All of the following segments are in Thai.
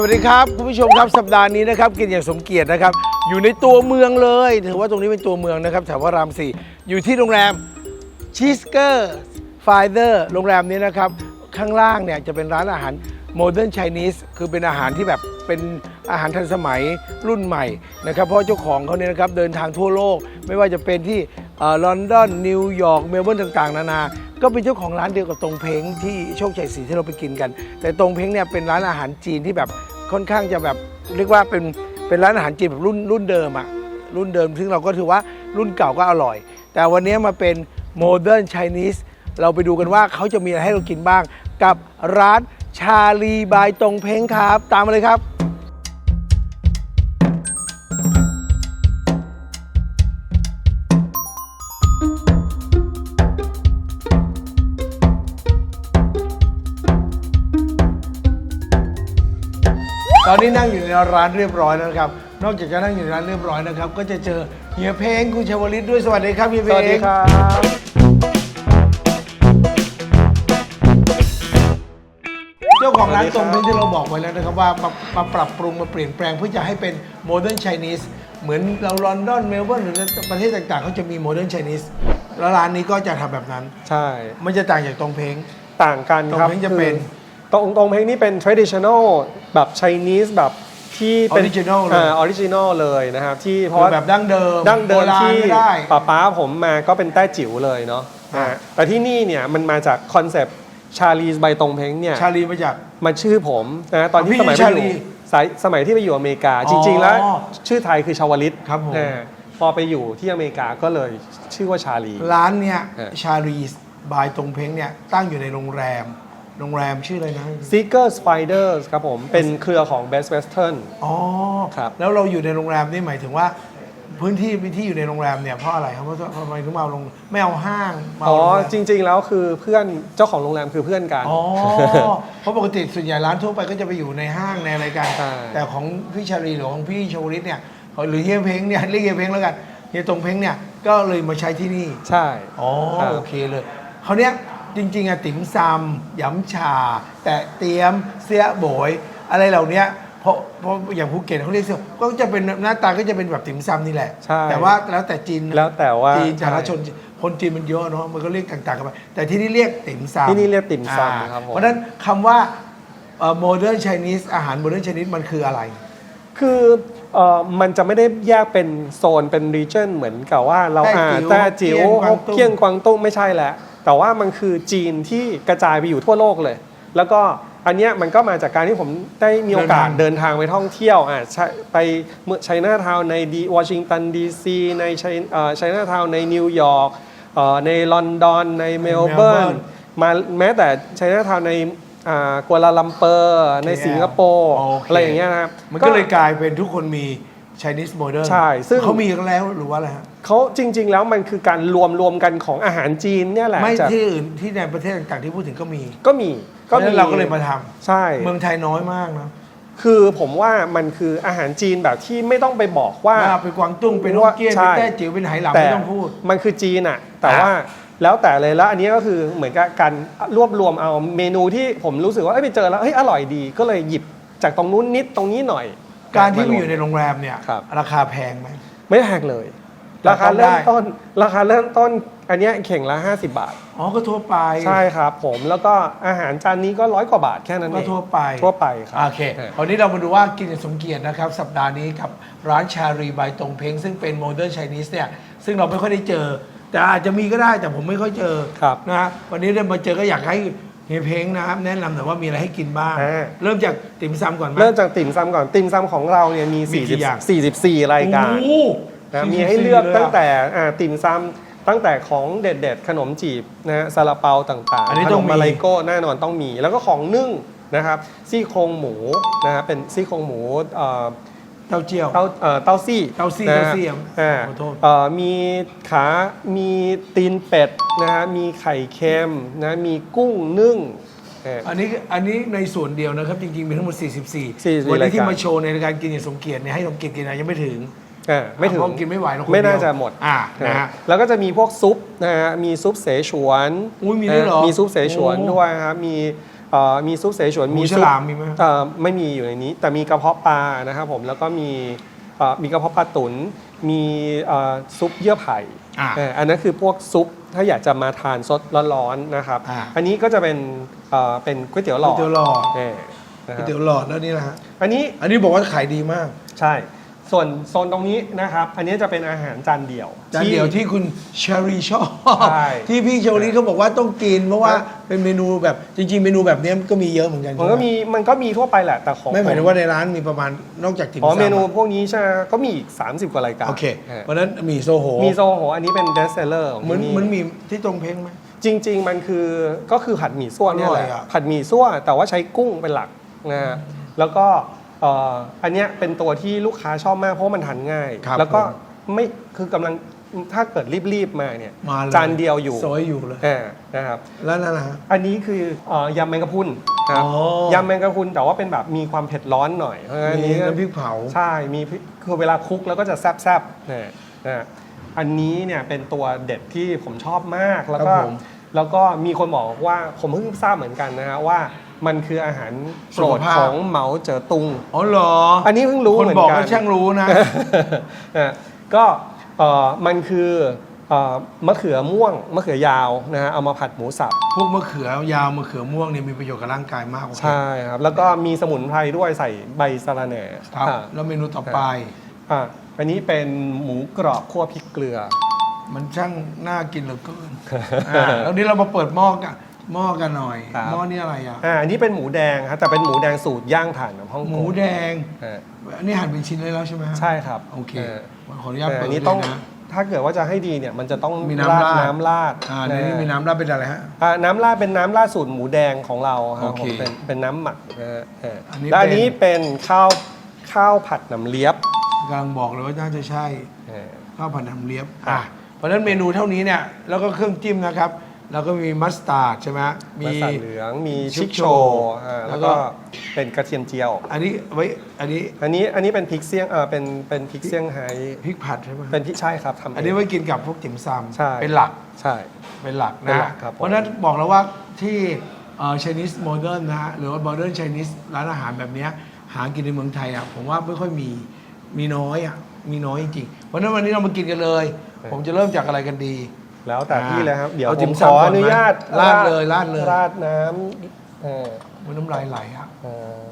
สวัสดีครับคุณผู้ชมครับสัปดาห์นี้นะครับกินอย่างสมเกียรตินะครับ อยู่ในตัวเมืองเลย ถือว่าตรงนี้เป็นตัวเมืองนะครับแถวพระรามสี่อยู่ที่โรงแรมชีสเกอร์ไฟเดอร์โรงแรมนี้นะครับ ข้างล่างเนี่ยจะเป็นร้านอาหารโมเดิร์นไชนีสคือเป็นอาหารที่แบบเป็นอาหารทันสมัยรุ่นใหม่นะครับ เพราะเจ้าของเขาเนี่ยนะครับเดินทางทั่วโลก ไม่ว่าจะเป็นที่ลอนดอนนิวยอร์กเมลเบิร์นต่างๆ นานา ก็เป็นเจ้าของร้านเดียวกับตรงเพงที่โชคชัยศรีที่เราไปกินกัน แต่ตรงเพงเนี่ยเป็นร้านอาหารจีนที่แบบ ค่อนข้างจะแบบเรียกว่าเป็นเป็นร้านอาหารจีนแบบรุ่นรุ่นเดิมอะรุ่นเดิม ซึ่งเราก็ถือว่ารุ่นเก่าก็อร่อย แต่วันนี้มาเป็นโมเดิร์นไชนีสเราไปดูกันว่าเขาจะมีอะไรให้เรากินบ้าง กับร้านชาลีบายตรงเพงครับ ตามมาเลยครับ ตอนนี้นั่งอยู่ในร้านเรียบร้อยแล้วนะครับ นอกจากจะนั่งอยู่ในร้านเรียบร้อยนะครับ ก็จะเจอเฮียเพงคุณชวลิตด้วยสวัสดีครับเฮียเพงสวัสดีครับ เจ้าของร้านสวัสดีตครรับงนี้ที่เราบอกไว้แล้วนะครับว่ามามาปรับปรุงมาเปลี่ยนแปลงเพื่อจะให้เป็นโมเดิร์นไชนีสเหมือนเราลอนดอนเมลเบิร์นหรือประเทศต่างๆเขาจะมีโมเดิร์นไชนีสแล้วร้านนี้ก็จะทำแบบนั้น ใช่ มันจะต่างจากตรงเพง ต่างกันครับตรงเพลงจะเป็น คือ ตรงตรงเพลงนี่เป็น traditional แบบ Chinese แบบที่เป็น Original เลย อ่า original เลยนะครับ ที่เพคืราะอว่าแบบดั้งเดิมดั้งเดิมโบราณที่ไม่ได้ ป้าป้าผมมาก็เป็นแต้จิ๋วเลยเนาะอ่า อ่าแต่ที่นี่เนี่ยมันมาจากคอนเซปต์ชาลีสใบตรงเพลงเนี่ย ชาลีมาจาก มันชื่อผมนะตอนที่พี่สมัยไปชาอลียู่สายสมัยที่ไปอยู่อเมริกา อ๋อจริง ๆ แล้วชื่อไทยคือชาวลิตครับผมอ่าพอไปอยู่ที่อเมริกาก็เลยชื่อว่าชาลี ร้านเนี่ยเออ ชาลีสบายตรงเพงเนี่ยตั้งอยู่ในโรงแรม โรงแรมชื่ออะไรนะ Seeker Spiders ครับผม เป็นเครือของ Best Western อ๋อครับแล้วเราอยู่ในโรงแรมนี่หมายถึงว่า พื้นที่ที่อยู่ในโรงแรมเนี่ยเพราะอะไรครับเพราะทำไมถึงมาเอาโรงไม่เอาห้างมาอ๋เอาอโรงแรมจริง ๆ แล้วคือเพื่อนเจ้าของโรงแรมคือเพื่อนกันอ๋อเพราะปกติส่วนใหญ่ร้านทั่วไปก็จะไปอยู่ในห้างในอะไรกันใช่แต่ของพี่ชาลีหรือของพี่ชวลิตเนี่ยหรือเฮียเพ้งเนี่ยเรียกเฮียเพ้งแล้วกันเฮียตรงเพ้งเนี่ยก็เลยมาใช้ที่นี่ใช่อ๋อครับโอเคเลยเขาวเนี้ย จริงๆอะติ๋มซำยำชา แต่เตรียมเสียโบย อะไรเหล่าเนี้ยเพราะเพราะอย่างภูเก็ตเขาเรียกเสียก็จะเป็นหน้าตาก็จะเป็นแบบติ๋มซำนี่แหละ ใช่แต่ว่าแล้วแต่จีนแล้วแต่ว่าจีนสาธารณใช่ชนคนจีนมันเยอะเนาะมันก็เรียกต่างๆกันไปแต่ที่นี่เรียกติ๋มซำที่นี่เรียกติ่มอ่าซำครับผม เพราะฉะนั้นคำว่าโมเดิร์นไชนีสอาหารโมเดิร์นไชนีสมันคืออะไร คือเอ่อมันจะไม่ได้แยกเป็นโซนเป็น region เหมือนกับว่าเราแต้อ่าจิ๋วแต้จิ๋วฮฮกกเกี้เกี้ยยนงกวางตุ้งไม่ใช่แล้วแต่ว่ามันคือจีนที่กระจายไปอยู่ทั่วโลกเลย แล้วก็อันเนี้ยมันก็มาจากการที่ผมได้มีโอกาสเดิเดินนทาทางงไปท่องเที่ยวอ่าใช่ไปเมืองไชน่าทาวน์ในดีวอชิงตันดีซีในไชไชน่าทาวน์ในนิวยอร์กเอ่อในลอนดอนในเมลเบิร์นมาแม้แต่ไชน่าทาวน์ในอ่ากัวลาลัมเปอร์ในสิงคโปร์โอเคอะไรอย่างเงี้ยนะครับมันก็เลยกลายเป็นทุกคนมี Chinese modern ใช่ซึ่งเขามีกันแล้วหรือว่าอะไรฮะ เขาจริง ๆ แล้วมันคือการรวมรวมกันของอาหารจีนเนี่ยแหละไม่จากที่อื่นที่ในประเทศต่างๆที่พูดถึงก็มีก็มีก็มีเราก็เลยมาทใช่ำเมืองไทยน้อยมากนะคือผมว่ามันคืออาหารจีนแบบที่ไม่ต้องไปบอกว่าว่าไปกวางตุ้งเป็นฮกเกี้ยนใช่ เป็นแต้จิ๋วเป็นไหหลำแต่ไม่ต้องพูด มันคือจีนอะแต่อะว่าแล้วแต่เลยแล้วอันนี้ก็คือเหมือนกับการรวบรวมเอาเมนูที่ผมรู้สึกว่าเอ้ยไปเจอแล้วเฮ้ยอร่อยดีก็เลยหยิบจากตรงนู้นนิดตรงนี้หน่อยการที่มมาอยู่ในโรงแรมเนี่ย ครับ ราคาแพงไหมไม่แพงเลยแต่ ราคาต้องได้เริ่มต้น ราคาเริ่มต้น อันเนี้ยเข่งละ 50 บาท อ๋อก็ทั่วไปใช่ครับผมแล้วก็อาหารจานนี้ก็ร้อยกว่าบาทแค่นั้นเอก็งทั่วไปทั่วไปครับโอเคเออคราวนี้เรามาดูว่ากินอย่างสมเกียรตินะครับ สัปดาห์นี้กับร้านชารีบายตรงเพงซึ่งเป็นโมเดิร์นไชนีสเนี่ยซึ่งเราไม่ค่อยได้เจอ แต่อาจจะมีก็ได้แต่ผมไม่ค่อยเจอครับ นะฮะวันนี้ได้มาเจอก็อยากให้เฮียเพงนะครับแนะนำหน่อยว่ามีอะไรให้กินบ้างอ่า เริ่มจากติ่มซำก่อนไหม เริ่มจากติ่มซำก่อนติ่มซำของเราเนี่ยมีมีกี่อย่าง 40 44 รายการ โอ้ นะ44มีให้เลือกยะตั้งแต่อ่าติ่มซำตั้งแต่ของเด็ดๆ ขนมจีบนะฮะซาลาเปาต่างอันนี้ๆขต้นองมมี มาลายโก้แน่นอนต้องมี แล้วก็ของนึ่งนะครับซี่โครงหมูนะฮะเป็นซี่โครงหมูเอ่อ เต้าเจี้ยว เต้าเอ่อเต้าซี่เต้าซี่นะฮะเต้าซี่อะอ่าขอโทษ เอ่อมีขา มีตีนเป็ดนะฮะ มีไข่เค็มนะ มีกุ้งนึ่งเอ่อ อันนี้อันนี้ในส่วนเดียวนะครับ จริงๆ มีทั้งหมด 44 44วันนี้ที่รายการ มาโชว์ในรายการกินอย่างสมเกียรติเนี่ยให้สมเกียรติกินนะยังไม่ถึง อ่าไม่ถึงเพราะกินไม่ไหวหรอกคนไม่น่าเดียวจะหมดอ่านะฮะ แล้วก็จะมีพวกซุปนะฮะมีซุปเสฉวนอุ๊ยมีด้วยเหรอนะมีซุปเสฉวนโอ้ด้วยครับมีเอ่อมีซุปเสฉวนหมูมีฉซุปลามมีไหม เอ่อไม่มีอยู่ในนี้ แต่มีกระเพาะปลานะครับผมแล้วก็มีเอ่อมีกระเพาะปลาตุนมีเอ่อซุปเยื่อไผ่อ่าเอ่ออันนั้นคือพวกซุปถ้าอยากจะมาทานสดร้อนๆนะครับอ่าอันนี้ก็จะเป็นเอ่อเป็นก๋วยเตี๋ยวหลก๋วอยดเตี๋ยวหลอดเออนะคก๋วยรับเตี๋ยวหลอดแล้วนี่นะฮะอันนี้อันนี้บอกว่าขายดีมาก ใช่ ส่วนโซนตรงนี้นะครับ อันนี้จะเป็นอาหารจานเดี่ยว จานเดียวที่คุณเชอรี่ชอบใช่ที่พี่เชอรี่เขาบอกว่าต้องกิน เพราะว่าเป็นเมนูแบบจริง ๆ เมนูแบบนี้ก็มีเยอะเหมือนกันมันก็มีมันก็มีทั่วไปแหละแต่ของไม่หมายถึงว่าในร้านมีประมาณนอกจากติ่มอ๋อซำเมนูพวกนี้ใช่ไหมก็มีอีก 30 กว่ารายการโอเคออเพราะฉะนั้นมีโซโหมีโซโหอันนี้เป็นเบสเซลเลอร์ของเหมือนที่ เหมือนมีที่ตรงเพ้งไหม จริง ๆ มันคือก็คือผัดหมี่ซั่วเนี่ยแหอร่ละอยอะ ผัดหมี่ซั่วแต่ว่าใช้กุ้งเป็นหลักนะฮะแล้วก็เอ่ออันเนี้ยเป็นตัวที่ลูกค้าชอบมากเพราะว่ามันทานง่าย ครับแล้วก็ผมไม่คือกำลังถ้าเกิดรีบๆมาเนี่ยมาเลย จานเดียวอยู่ซอยอยู่เลย อ่านะครับ แล้วนั่นนะฮะ อันนี้คือเอ่อยำแมงกะพรุนครับอ๋อ ยำแมงกะพรุนแต่ว่าเป็นแบบมีความเผ็ดร้อนหน่อยเพราะฉะนั้นอันมีนี้น้ำพริกเผา ใช่มีพริกคือเวลาคลุกแล้วก็จะแซบๆนะนะอันนี้เนี่ยเป็นตัวเด็ดที่ผมชอบมากแล้วก็ครับผม แล้วก็มีคนบอกว่าผมเพิ่งทราบเหมือนกันนะฮะว่า มันคืออาหารโปรดสุขภาพ ของเหมาเจ๋อตุง อ๋อเหรออันนี้เพิ่งรู้คนเหมือนบอกกัก็น ช่างรู้นะนะก็เอ่อมันคือเอ่อมะเขือม่วงมะเขือยาวนะฮะเอามาผัดหมูสับพวกมะเขือยาวมะเขือม่วงเนี่ยมีประโยชน์กับร่างกายมากโอเคใช่ครับแล้วก็มีสมุนไพรด้วยใส่ใบสะระแหน่ครับ อะแล้วเมนูต่อไป อะอันนี้เป็นหมูกรอบคั่วพริกเกลือ มันช่างน่ากินเหลือเกินอ่าแล้วนี้เรามาเปิดหม้อกัน หม้อกันหน่อย ครับ หม้อนี่อะไรอะ อ่าอันนี้เป็นหมูแดงครับแต่เป็นหมูแดงสูตรย่างถ่านของฮ่องกงหมูแดง อ่าอันนี้หั่นเป็นชิ้นเลยแล้วใช่ไหมฮะใช่ครับโอเคาขออนุญาตแต่เปิอัดนนี้เลต้องยนะถ้าเกิดว่าจะให้ดีเนี่ยมันจะต้องมีน้ำราด น้ำราดอ่าในนี้มีน้ำราดเป็นอะไรฮะ อ่าน้ำราดเป็นน้ำราดสูตรหมูแดงของเราครับโอเคผมเป็นเป็นน้ำหมักนะฮะอ่าอันนี้และอันเป็น นี้เป็นข้าวข้าวผัดน้ำเลียบกำลังบอกเลยว่าน่าจะใช่อ่าข้าวผัดน้ำเลียบอะ อะ เพราะฉะนั้นเมนูเท่านี้เนี่ย แล้วก็เครื่องจิ้มนะครับ แล้วก็มีมัสตาร์ดใช่ไหมมีมีสันเหลือง มีชิชิคคโชโชว์อ่าแล้แล้ววก็ก็เป็นกระเทียมเจียว อันนี้ไว้อันนี้อันนี้อันนี้เป็นพริกเซี่ยงเออเป็นเป็นพริกเซี่ยงไฮ้พริกผัดใช่ไหมเป็นพริกใช่ครับทำเง อันนี้ไว้กินกับพวกติ่มซใช่ำเป็นหลัก ใช่ เป็นหลักเป็นนะ หลักครับผม เพราะฉะนั้นบอกแล้วว่าที่เอ่อ Chinese modern นะฮะหรือว่า modern Chinese ร้านอาหารแบบเนี้ยหากินในเมืองไทยอะผมว่าไม่ค่อยมีมีน้อยอะมีน้อยจริงๆเพราะฉะนั้นวันนี้เรามากินกันเลย ผมจะเริ่มจากอะไรกันดี แล้วแต่พี่เลยครับ เดี๋ยวเอาผจิ้มมขซำอก่อนอนุญาตไหมราดเลยราดเลย ราดน้ำเอ่อมันน้ำลายไหลอะ เอ่อ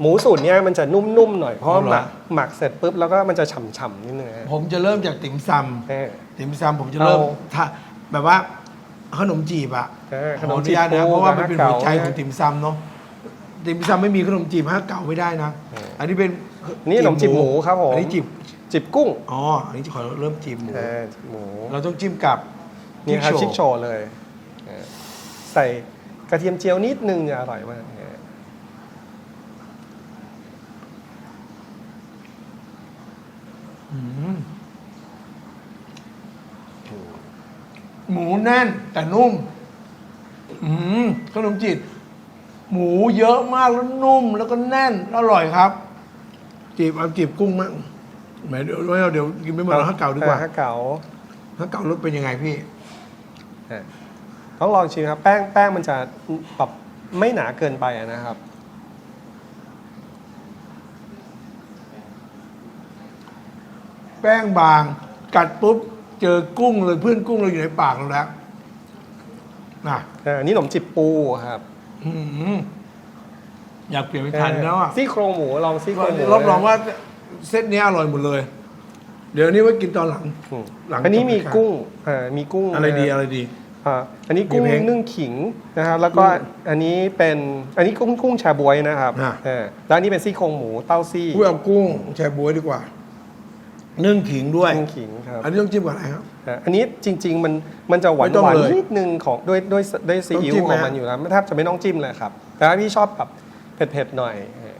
หมูสูตรเนี้ยมันจะนุ่มๆหน่อยเพราะว่าหมักหมักเสร็จปุ๊บแล้วก็มันจะฉ่ำๆนิดนึงฮะผมจะเริ่มจากติ่มซเออำติ่มซำผมจะเริ่มเอา ทะแบบว่าขนมจีบอะเออขขอนมอจีนุบญาตนะปูเพราะว่ามันเป็นหัวใจกับของติ่มซำเนาะติ่มซำไม่มีขนมจีบห้าเก่าไม่ได้นะเอออัอันนี้เป็นนี่ขนมจีบหมูครับผม อันนี้จีบ จิบกุ้งอ๋ออันนี้ขอเริ่มจีบหมูเออจิบหมูเราต้องจิ้มกับนี่ครับชิชิคคโชโชว์เลยเออใส่กระเทียมเจียวนิดนึงเนี่ยอร่อยมากเอออืมหมูแน่นแต่นุ่ม อืมขนมจีบหมูเยอะมากแล้วนุ่มแล้วก็แน่นอร่อยครับ จีบเอาจีบกุ้งมั้ง แหมเดี๋ยวเดี๋ยวเดี๋ยวกินไม่หมดแล้วห้าเก่าดีกว่าอ่ฮักเก๋าห้าเก่ารสเป็นยังไงพี่ อะต้องลองชิมครับแป้งแป้งมันจะแบบไม่หนาเกินไปอะนะครับ แป้งบาง กัดปุ๊บ เจอกุ้งเลยเพื่อนกุ้งเราอยู่ในปากเราแล้วนะอ่าอันนี้ขนมจิบปูครับอืมอยากเปลี่ยนไปทานแล้วอะซี่โครงหมูลองซี่โครงหมู รับรองว่า เซตนี้อร่อยหมดเลย เดี๋ยวนี้ไว้กินตอนหลัง อืมหลังอันนี้มีจบรายการ กุ้งอ่ามีกุ้งอะไรดีนอะไรดี อ่าอันนี้กุ้งมีเพลงนึ่งขิงนะครับ แล้วก็กุ้งอันนี้เป็นอันนี้กุ้งกุ้งชาบวยนะครับอะอ่าแล้วอันนี้เป็นซี่โครงหมูเต้าซี่กุ้งเอากุ้งแช่บวยดีกว่า นึ่งขิงด้วย นึ่งขิงครับ อันนี้ต้องจิ้มกับอะไรครับ อะอันนี้จริง ๆ มันมันจะหวานไม่ต้องหวานเลยนิดนึงของด้วยด้วยด้วยซีอิ๊วต้องจิ้มขไหมองมันอยู่แล้วไม่แทบจะไม่ต้องจิ้มเลยครับ แต่ถ้าพี่ชอบแบบเผ็ดๆหน่อยเอออื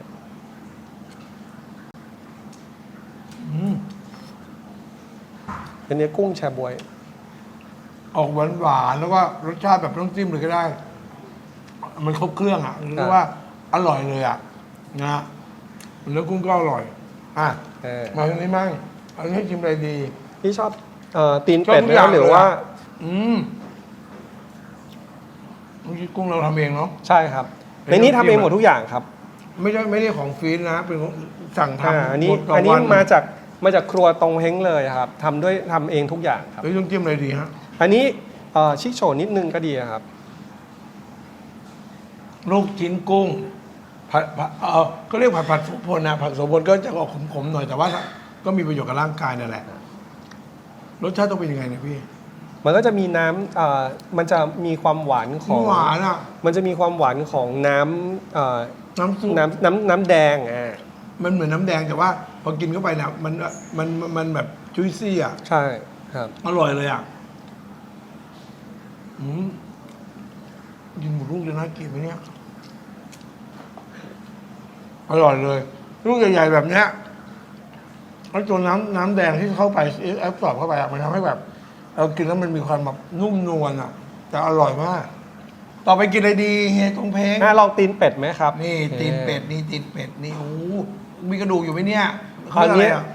อันนี้กุ้งชาบวย ออกหวานหวานๆแล้วก็รสชาติแบบไม่ต้องจิ้มเลยก็ได้ มันครบเครื่องอะเรียกว่าอร่อยเลยอะนะฮะแล้วกุ้งก็อร่อยอะเออ มาทางนี้มั่งอันนี้ให้ชิมอะไรดี พี่ชอบเอ่อตีนเป็ดชอบทุไหมกอคย่ารังบหรือเลยอะ ว่าอืมเมื่อกี้กุ้งเราทำเองเนาะ ใช่ครับเป็นในนี้น้ำจิ้มทำเองหมดทุกอย่างครับไม่ใช่ไม่ได้ของฟีนนะ เป็นของสั่งอ่าทำอันนี้หมดต่อันนี้วัมาจาก มาจากครัวตรงเฮงเลยครับทำด้วยทำเองทุกอย่างครับ เฮ้ยต้องจิ้มอะไรดีฮะอันนี้เอ่อชิคโชว์นิดนึงก็ดีครับ ลูกชิ้นกุ้งผัดผัดเออก็เรียกผัดผัดโสพลนะผัดโสพลก็จะออกขมๆหน่อยแต่ว่า ก็มีประโยชน์กับร่างกายนั่นแหละ รสชาติต้องเป็นยังไงเนี่ยพี่มันก็จะมีน้ำเอ่อมันจะมีความหวานของ หวานอะ มันจะมีความหวานของน้ำเอ่อน้ำซุปน้ำน้ำน้ำแดงอ่ามันเหมือนน้ำแดงแต่ว่า พอกินเข้าไปเนี่ยมันมันมันแบบจุยซี่อะใช่ครับ อร่อยเลยอะอืมกินหมดลูกจะน่ากินไหมเนี่ย อร่อยเลย ลูกใหญ่ๆแบบเนี้ยแล้วตัวน้ำน้ำแดงที่เข้าไปแอปสอบเข้าไปอะมันทำให้แบบเรากินแล้วมันมีความแบบนุ่มนวลอะ แต่อร่อยมาก ต่อไปกินอะไรดีเฮียตรงเพลง น่าลองตีนเป็ดไหมครับ นี่ตีนเป็ดนี่ตีนเป็ดนี่โอ้โหมีกระดูกอยู่ไหมเนี่ย คราวนี้เรียกอะไรอะ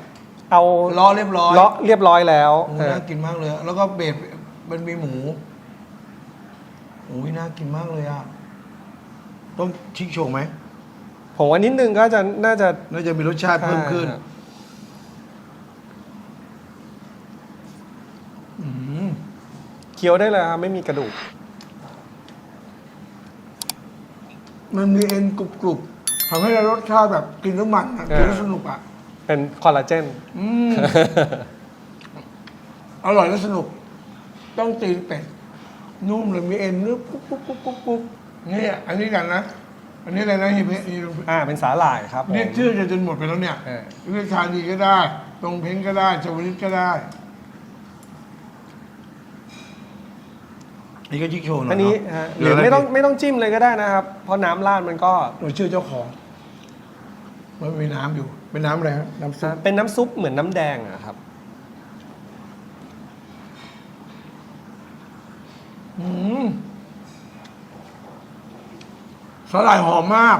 เอาล้อเรียบร้อยเลาะเรียบร้อยแล้วโอ้เออน่ากินมากเลย แล้วก็เบดมันมีหมูโอ้ยน่ากินมากเลยอะต้องชิคโชว์ไหมผมว่านิดนึงก็จะน่าจะน่าจะมีรสชาติเพิ่มขึ้นใช่ครับอืมเคี้ยวได้เลยครับไม่มีกระดูก มันมีเอ็นกรุบกรุบทำให้รสชาติแบบกินน้ำมันอะเออกินแล้วสนุกอะ เป็นคอลลาเจน อืม อร่อยและสนุก ต้องตีนเป็ดนุ่มเลยมีเอ็นเนื้อปุ๊บปุ๊บปุ๊บปุ๊บปุ๊บเนี่ยอันนี้กันนะ อันนี้อะไรนะเฮียเพชรอ่าเป็นสาหร่ายครับผม เรียกชื่อจะจนหมดไปแล้วเนี่ยเออ เรียกชาดีก็ได้ ตรงเพ้งก็ได้ชาวลิตก็ได้นี่ก็ชิคโชว์หน่อยอันนี้เาะฮะหรือไม่ต้องไม่ต้องจิ้มเลยก็ได้นะครับ เพราะน้ำราดมันก็หน่วยชื่อเจ้าของ มันมีน้ำอยู่ เป็นน้ำอะไรฮะน้ำซุปเป็นน้ำซุปเหมือนน้ำแดงอะครับ อืมสาหร่ายหอมมาก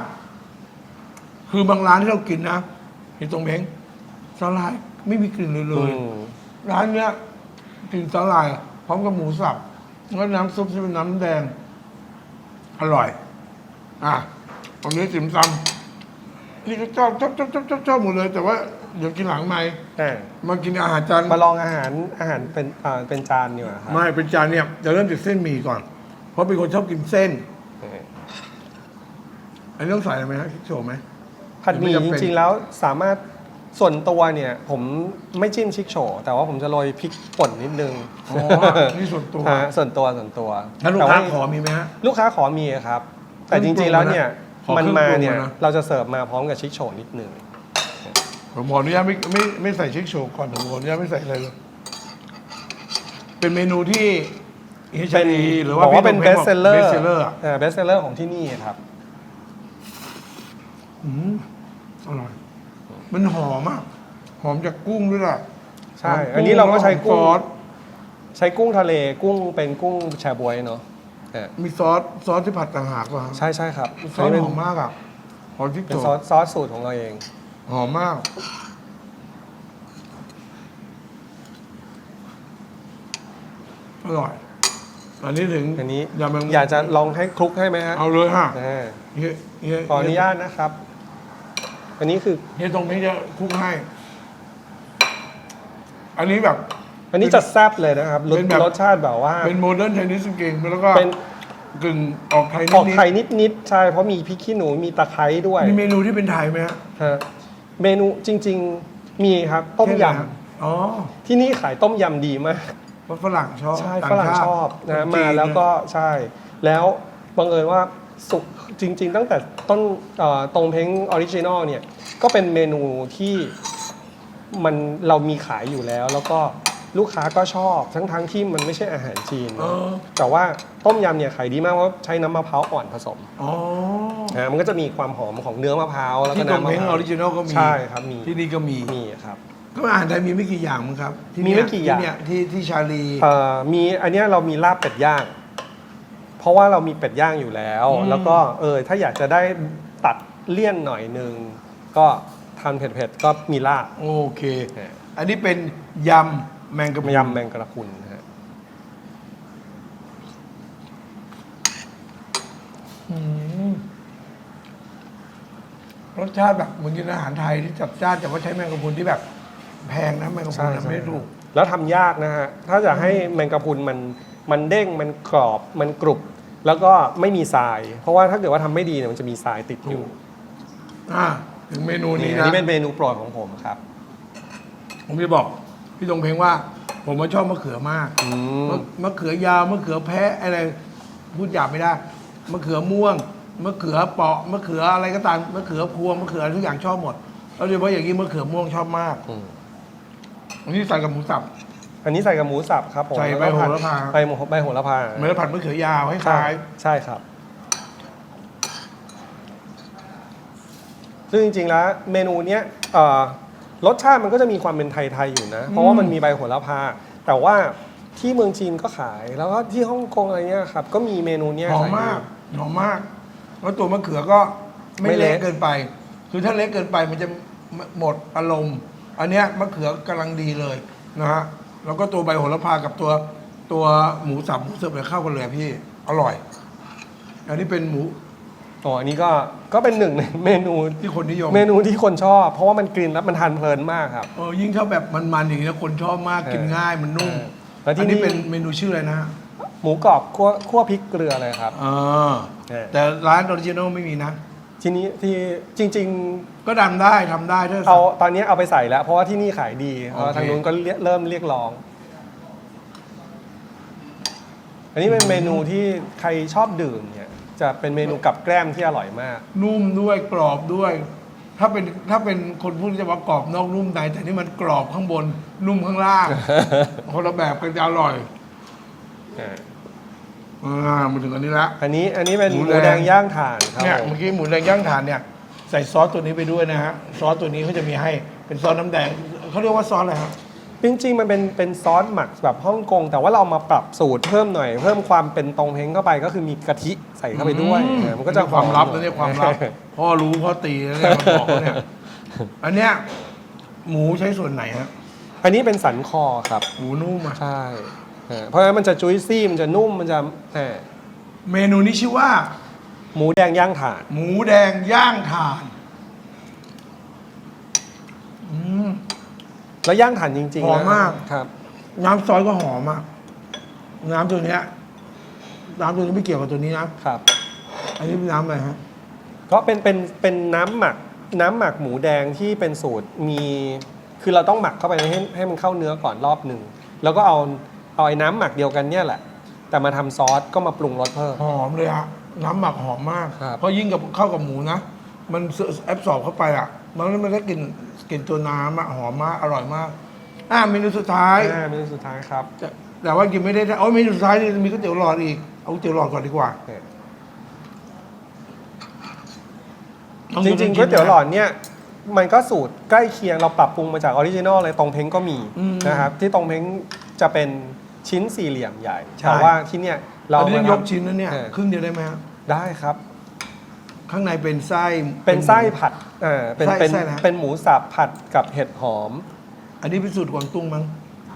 คือบางร้านที่เรากินนะเห็นตรงเพ้งสาหร่ายไม่มีกลิ่นเลยเลย อืม ร้านเนี้ยกลิ่นสาหร่ายพร้อมกับหมูสับแล้วน้ำซุปที่เป็นน้ำแดง อร่อย อะวันนี้จิมซำ นี่ก็ชอบชอบชอบชอบชอบชอบหมดเลย แต่ว่าเดี๋ยวกินหลังไหมค์อ่ามากินอาหารจานมาลองอาหารอาหารเป็นอ่าเป็นจานดีกว่าครับไม่เป็นจานเนี่ยจะเริ่มจากเส้นหมี่ก่อน เพราะเป็นคนชอบกินเส้นเอออันนี้ต้องใส่อะไรไหมฮะคิดโชว์ไหม ผัดหมี่หรือไม่จำเป็นจริงๆแล้วสามารถส่วนตัวเนี่ย ผมไม่จิ้มชิคโชว์แต่ว่าผมจะโรยพริกป่นนิดนึงอ๋อนี่ส่วนตัว ฮะส่วนตัวส่วนตัวถ้าลูกแต่ค้าว่าขอมีไหมฮะ ลูกค้าขอมีครับ แต่จริงๆแล้วเนี่ย ขอมันเครื่องมาปรุงเนี่ยนะเราจะเสิร์ฟมาพร้อมกับชิคโชว์นิดนึงผมขออนุญาตไม่ไม่ไม่ใส่เช็คโชว์ก่อนผมขออนุญาตไม่ใส่อะไรเลย เป็นเมนูที่เฮชเป็นดีหรือบว่าอกว่าเป็นพี่เบโดสมเซลเลอเบร์สเซลเลอร์เบสเซลเลอร์ของที่นี่ครับ อืมอร่อย มันหอมอะหอมจากกุ้งด้วยล่ะใช่ หมอันนี้เราก็ใช้ซกุ้งอส ใช้กุ้งทะเลกุ้งเป็นกุ้งแชบวยเนาะเออ มีซอสซอสที่ผัดต่างหากป่ะใช่ใช่ครับซอสเป็นหอมมากอะหอมที่เป็นโจซอสซอสสูตรของเราเอง หอมมาก อร่อย อันนี้ถึงอันนี้ยำแมงมุมอยากจะลองให้คลุกให้ไหมฮะเอาเลยฮะอ่าเฮียเฮียขออนุญาตนะครับ อันนี้คือเฮียตรงนี้จะคลุกให้ อันนี้แบบ อันนี้จะแซ่บเลยนะครับรสเป็นแบบ รสชาติแบบว่า เป็นโมเดิร์นไทนิสกิงแล้วก็เป็น กึ่งออกไทยนิออกดไทยนิดๆใช่เพราะมีพริกขี้หนูมีตะไคร้ด้วยๆมีเมนูที่เป็นไทยไหมฮะฮะเมนูจริง ๆมีครับต้มเช่นอะไรฮะยำอ๋อที่นี่ขายต้มยำดีมาก เพราะฝรั่งชอบใช่ต่าฝรั่งชาติชอบคนะจีมาแล้วก็ใช่ แล้วบังเอิญว่าสุกจริง ๆ ตั้งแต่ต้นเอ่อตรงเพ้งออริจินอลเนี่ย ก็เป็นเมนูที่มันเรามีขายอยู่แล้ว แล้วก็ ลูกค้าก็ชอบทั้งๆที่มันไม่ใช่อาหารจีนเออแต่ว่าต้มยำเนี่ยขายดีมากเพราะใช้น้ำมะพร้าวอ่อนผสมอ๋อนะมันก็จะมีความหอมของเนื้อมะพร้าวแล้วก็ที่ตรงน้ำมะเพลงพอร้าอวริจินอลก็มีใช่ครับมีที่นี่ก็มี มีครับ ก็อาหารไทยมีไม่กี่อย่างมั้งครับที่มีเนี่ยไม่กี่อย่างที่เนี่ยที่ที่ชาลี เอ่อมีอันเนี้ยเรามีลาบเป็ดย่าง เพราะว่าเรามีเป็ดย่างอยู่แล้ว อืม แล้วก็เออถ้าอยากจะได้ตัดเลี่ยนหน่อยนึงก็ทานเผ็ดๆก็มีลาบ โอเคนะอันนี้เป็นยำ แมงกะพรุนยำแมงกระพรุนนะฮะอืมรสชาติแบบเหมือนกินอาหารไทยที่จัดจ้านแต่ว่าใช้แมงกะพรุนที่แบบ แพงนะแมงกะพรุนนะไม่ถูก แล้วทำยากนะฮะ ถ้าจะให้แมงกะพรุนมันมันเด้งมันกรอบมันกรุบ แล้วก็ไม่มีทราย เพราะว่าถ้าเกิดว่าทำไม่ดีเนี่ยมันจะมีทรายติดอยู่อ่า ถึงเมนูนี่นี้อันนะ นี้เป็นเมนูโปรดของผมครับ ผมจะบอก พี่ตรงเพลงว่า ผมว่าชอบมะเขือมากอืม มะมะเขือยาวมะเขือแพะอะไรพูดหยาบไม่ได้มะเขือม่วงมะเขือเปาะมะเขืออะไรก็ตามมะเขือพวงมะเขือทุกอย่างชอบหมดแล้วโดยเฉพาะอย่างนี้มะเขือม่วงชอบมากอืม อันนี้ใส่กับหมูสับ อันนี้ใส่กับหมูสับครับผมใส่ใบโหระพา ใบโหใบโหระพาเหมือนผัดมะเขือยาวให้ใช่คล้ายใช่ครับ ซึ่งจริงๆแล้วเมนูเนี้ยเอ่อ รสชาติมันก็จะมีความเป็นไทยๆอยู่นะ เพราะว่ามันมีใบโหระพา แต่ว่าที่เมืองจีนก็ขายแล้วก็ที่ฮ่องกงอะไรเงี้ยครับ ก็มีเมนูเนี้ยหอมขายอยู่ มากหอมมาก แล้วตัวมะเขือก็ไม่ไม่เละ เละเกินไป คือถ้าเละเกินไปมันจะหมดอารมณ์ อันเนี้ยมะเขือกำลังดีเลยนะฮะแล้วก็ตัวใบโหระพากับตัวตัวหมูสับหมูเสิร์ฟเนี่ยเข้ากันเลยอะพี่อร่อย อันนี้เป็นหมู อ๋ออันนี้ก็ก็เป็นหนึ่งในเมนูที่คนนิยมเมนูที่คนชอบ เพราะว่ามันกลิ่นแล้วมันทานเพลินมากครับ เออยิ่งถ้าแบบมันๆอย่างนี้นะคนชอบมากกินง่ายมันนุ่มแล้วที่อันนี้นี่เป็นเมนูชื่ออะไรนะฮะหมูกรอบคั่วคั่วพริกเกลือเลยครับอ่าเออแต่ร้านออริจินอลไม่มีนะทีนี้ที่จริง ๆ ก็ทำได้ทำได้ถ้าเอาตอนนี้เอาไปใส่แล้ว เพราะว่าที่นี่ขายดีโอเคทางนู้นก็เรียกเริ่มเรียกร้อง อันนี้เป็นเมนูที่ใครชอบดื่มเนี่ย จะเป็นเมนูกับแกล้มที่อร่อยมาก นุ่มด้วยกรอบด้วย ถ้าเป็นถ้าเป็นคนพูดจะว่ากรอบนอกนุ่มในแต่นี่มันกรอบข้างบน นุ่มข้างล่าง คนละแบบกันจะอร่อยอ่ามาถึงอันนี้ละ อันนี้อันนี้เป็นหหมูมูแดง แดงย่างถ่านครับเนี่ยผมเมื่อกี้หมูแดงย่างถ่านเนี่ยใส่ซอสตัวนี้ไปด้วยนะฮะซอสตัวนี้เขาจะมีให้เป็นซอสน้ำแดงเขาเรียกว่าซอสอะไรครับ จริงๆ มันเป็นเป็นซอสหมักแบบฮ่องกง แต่ว่าเรามาปรับสูตรเพิ่มหน่อย เพิ่มความเป็นตรงเฮงเข้าไปก็คือมีกะทิใส่เข้าไปด้วยอืเออมันก็จะความลับหอนะเนี่ยความลับพ่อรู้พ่อตีนะเนี่ยมันบอกว่าเนี่ยอันเนี้ยหมูใช้ส่วนไหนฮะอันนี้เป็นสันคอครับ หมูนุ่มอะใช่เออเพราะฉะนั้นมันจะจุยซี่มันจะนุ่มมันจะเออเมนูนี้ชื่อว่า หมูแดงย่างถ่าน หมูแดงย่างถ่าน อืม แล้วย่างถ่านจริงๆหอมนะมาก ครับ น้ำซอสก็หอมมาก น้ำตัวเนี้ยน้ำตัวนี้ไม่เกี่ยวกับตัวนี้นะครับ อันนี้เป็นน้ำอะไรฮะ ก็เป็นเป็นเป็นน้ำหมักน้ำหมักหมูแดงที่เป็นสูตรมีคือเราต้องหมักเข้าไปให้ให้มันเข้าเนื้อก่อนรอบหนึ่งแล้วก็เอาเอาไอ้น้ำหมักเดียวกันเนี่ยแหละ แต่มาทำซอสก็มาปรุงรสเพิ่ม หอมเลยฮะน้ำหมักหอมมาก ครับ เพราะยิ่งกับเข้ากับหมูนะ มันแอบสอบเข้าไปอะ มันมันได้กลิ่นกลิ่นตัวน้ำอะหอมมากอร่อยมาก อ่าเมนูสุดท้ายอ่าเมนูสุดท้ายครับแต่แต่ว่ากินไม่ได้โอ้ยเมนูสุดท้ายนี่มีก๋วยเตี๋ยวหลอดอีกเอาก๋วยเตี๋ยวหลอดก่อนดีกว่าเนี่ยต้องจดูริงๆน้ำก๋วยเตี๋ยวหลอนะดเนี่ยมันก็สูตรใกล้เคียงเราปรับปรุงมาจากออริจินอลเลยตรงเพ้งก็มีอืมนะครับที่ตรงเพ้งจะเป็นชิ้นสี่เหลี่ยมใหญ่ใช่แต่ว่าที่เนี่ยเราอันนี้มาต้องยกทำชิ้นนะเนี่ยเออครึ่งเดียวได้ไหมฮะ ได้ครับ ข้างในเป็นไส้ เป็นไส้ผัดเออเป็นไส้เป็นไส้อะไรฮะ เป็นหมูสับผัดกับเห็ดหอม อันนี้เป็นสูตรกวางตุ้งมั้ง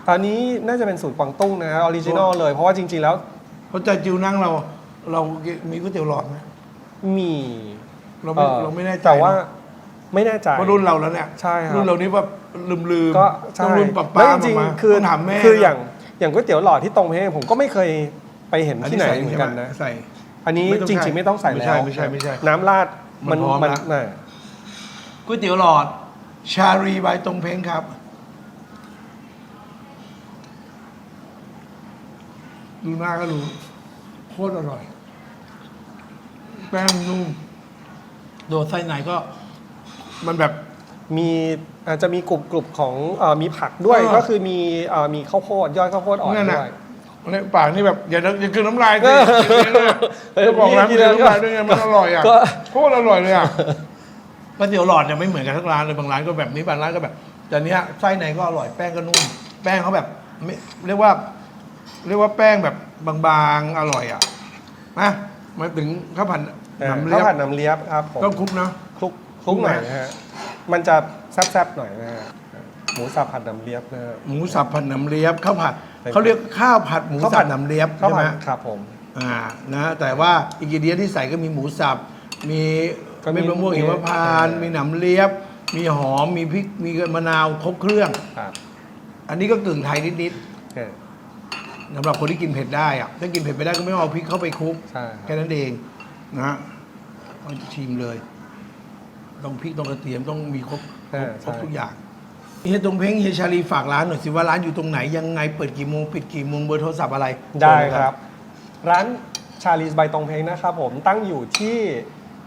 ตอนนี้น่าจะเป็นสูตรกวางตุ้งนะออริจินอลเลย เพราะว่าจริงๆแล้วเพราะใจจิวนั่งเรา เรามีก๋วยเตี๋ยวหลอดไหมมีเราไม่อ่อเราไม่แน่ใจแต่ว่าเนอะไม่แน่ใจ เพราะรุ่นเราแล้วเนี่ยใช่ครับ รุ่นเรานี่แบบลืมลืมก็ต้ใช่องรุ่นป้าแล้วป้าจริงมาๆคือต้องถามแม่คือนะอย่างอย่างก๋วยเตี๋ยวหลอดที่ตรงเพ้งผมก็ไม่เคยไปเห็นอันที่นี้ไหนใส่เหมือนกันนะ ใส่ อันนี้ไม่ต้องจใช่ริงๆไม่ต้องใส่ไม่แล้ใช่วไม่ใช่ไม่ใช่น้ำราดมันพร้อมมันละ น่ะก๋วยเตี๋ยวหลอด ชารีบายตรงเพ้งครับ ดูหน้าก็รู้โคตรอร่อย แป้งนุ่มโดดไส้ไหนก็ มันแบบ มีอาจจะมีกลุ่มกลุ่มของเอ่อมีผักด้วยเออก็คือมีเอ่อมีข้าวโพดยอดข้าวโพดอ่อนนั่นน่ะด้วย เนี่ยปากนี่แบบอย่าอย่ากินน้ำลายเอสิอจะบอกร้านกิกินนแล้วน้ำลายด้วยไงมันอร่อยอะก็โคตรอร่อยเลยอะก๋วยเตี๋ยวหลอดเนี่ยไม่เหมือนกันทุกร้านเลยบางร้านก็แบบนี้บางร้านก็แบบแต่เนี้ยไส้ในก็อร่อยแป้งก็นุ่มแป้งเขาแบบไม่เรียกว่า เรียกว่าแป้งแบบบางๆอร่อยอะมามาถึงข้าวผัดเออน้ำข้าเลีวยผัดบน้ำเลียบครับผมต้องคลุกนะคลุกคลุกหน่อยคลุกไหมนะฮะมันจะแซ่บๆหน่อยนะฮะ หมูสับผัดน้ำเลียบนะฮะหมูสับผัดน้ำเลียบข้าวผัดเป็นเขาเรียกข้าวผัดหมูข้าวผัสัดบน้ำเลียบข้าวใช่ไหผัมดครับผมเออ่านะแต่ว่าอินกิเดียนที่ใส่ก็มีหมูสับมีก็มีเม็ดมะม่วงหิมพานต์เออมีหนำเลียบ มีหอมมีพริกมีมะนาวครบเครื่อง ครับอันนี้ก็กึ่งไทยนิดเออๆสำหรับคนที่กินเผ็ดได้อะถ้ากินเผ็ดไม่ได้ก็ไม่ต้องเอาพริกเข้าไปคลุก ใช่ครับแค่นั้นเองนะฮะเอาชิมเลย ต้องพริกต้องกระเทียมต้องมีครบครบครบทุกอย่าง เฮียตรงเพ้งเฮียชาลีฝากร้านหน่อยสิว่าร้านอยู่ตรงไหนยังไงเปิดกี่โมงปิดกี่โมงเบอร์โทรศัพท์อะไรได้ครับ ร้านชาลีสใบตองเพลงนะครับผมตั้งอยู่ที่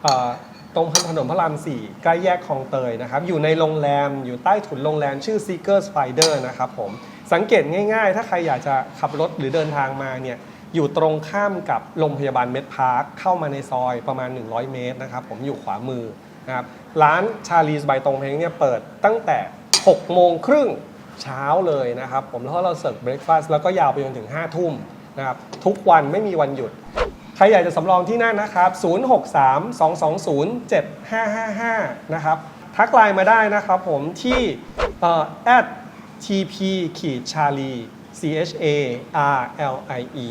เอ่อตรงถนนพระราม 4 ใกล้แยกคลองเตยนะครับ อยู่ในโรงแรมอยู่ใต้ถุนโรงแรมชื่อ Seeker Spider นะครับผมสังเกตง่ายๆ ถ้าใครอยากจะขับรถหรือเดินทางมาเนี่ยอยู่ตรงข้ามกับโรงพยาบาลเมดพาร์คเข้ามาในซอยประมาณ 100 เมตรนะครับผมอยู่ขวามือนะครับร้านชาลีสใบตองเพลงเนี่ยเปิดตั้งแต่ 6 โมงครึ่งเช้าเลยนะครับผมแล้วเราเสิร์ฟเบรคฟาสต์แล้วก็ยาวไปจนถึง 5 ทุ่มนะครับทุกวันไม่มีวันหยุด ใครอยากจะสำรองที่นั่นนะครับ 063-220-7555 นะครับ ทักไลน์มาได้นะครับผมที่เอ่อ at tp ขีดชาลี c h a r l i e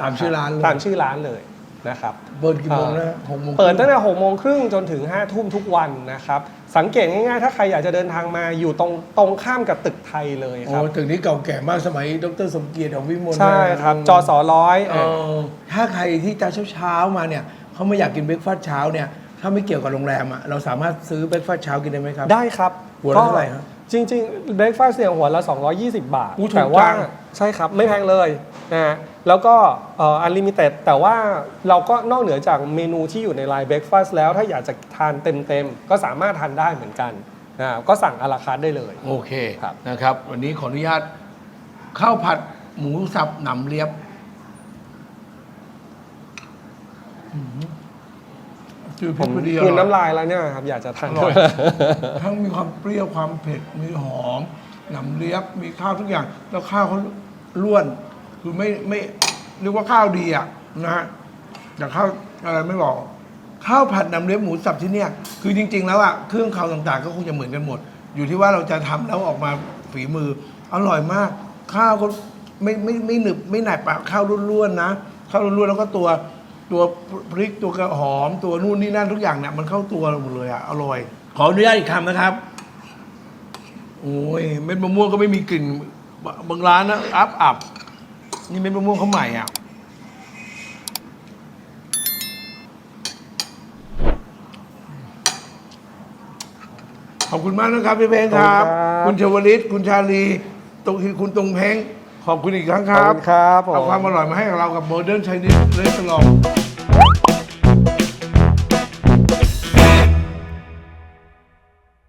ตามชื่อร้านเลย ตามชื่อร้านเลย นะครับเปิดกี่โมงนะหกโมงเปิดตั้งแต่6โมงครึ่งจนถึง5ทุ่มทุกวันนะครับ สังเกตง่ายๆ ถ้าใครอยากจะเดินทางมาอยู่ตรงตรงข้ามกับตึกไทยเลยคโอ้รับตึกนี้เก่าแก่มากสมัย ดรสมเกียรติของวิมลใช่ครับจอสอร้อยเออถ้าใครที่จะเช้าๆมาเนี่ยเขาไม่อยากกินเบรกฟาสต์เช้าเนี่ยถ้าไม่เกี่ยวกับโรงแรมอะเราสามารถซื้อเบรกฟาสต์เช้ากินได้ไหมครับ ได้ครับหัวละเท่าไหร่ครับ จริงๆเบรกฟาสต์เนี่ยหัวละ 220 บาทอู้ถูกแต่ว่าจังใช่ครับ ไม่แพงเลยนะฮะแล้วก็อันลิมิเต็ดแต่ว่าเราก็นอกเหนือจากเมนูที่อยู่ในไลน์เบรกฟาสต์แล้วถ้าอยากจะทานเต็มๆ ก็สามารถทานได้เหมือนกันนะก็สั่งอาราคาร์ทได้เลย โอเคครับนะครับ วันนี้ขออนุญาตข้าวผัดหมูสับหนำเลียบอื้อหือ จืดผพริกมพอดีอคืนร่อยน้ำลายแล้วเนี่ยครับอยากจะทานอร่ด้อวยยทั้งมีความเปรี้ยวความเผ็ดมีหอมหนำเลียบมีข้าวทุกอย่าง แล้วข้าวเขาล้วน คือไม่ไม่เรียกว่าข้าวดีอะนะฮะแต่ข้าวอะไรไม่บอก ข้าวผัดหนำเลียบหมูสับที่เนี่ย คือจริง ๆ แล้วอะเครื่องคาวต่างๆ ก็คงจะเหมือนกันหมด อยู่ที่ว่าเราจะทำแล้วออกมาฝีมืออร่อยมาก ข้าวก็ไม่ไม่ไม่หนึบไม่หนักปากข้าวล้วนๆนะข้าวล้วนๆแล้วก็ตัว ตัวพริกตัวกระหอมตัวนู่นนี่นั่นทุกอย่างเนี่ยมันเข้าตัวหมดเลยอะอร่อย ขออนุญาตอีกคำนะครับ โอ้ยเม็ดมะม่วงก็ไม่มีกลิ่นบางบางร้านนะอับอับนี่เม็ดมะม่วงเขาใหม่อะขอบคุณมากนะครับพี่เพ้งครับขอบคุณครับ คุณชวลิต คุณชาลีตรงคุณตรงเพ้ง ขอบคุณอีกครั้งคขอบรับคุณครับผมเอาความอร่อยมาให้กับเรากับโมเดิร์นไชนีสเรสลอง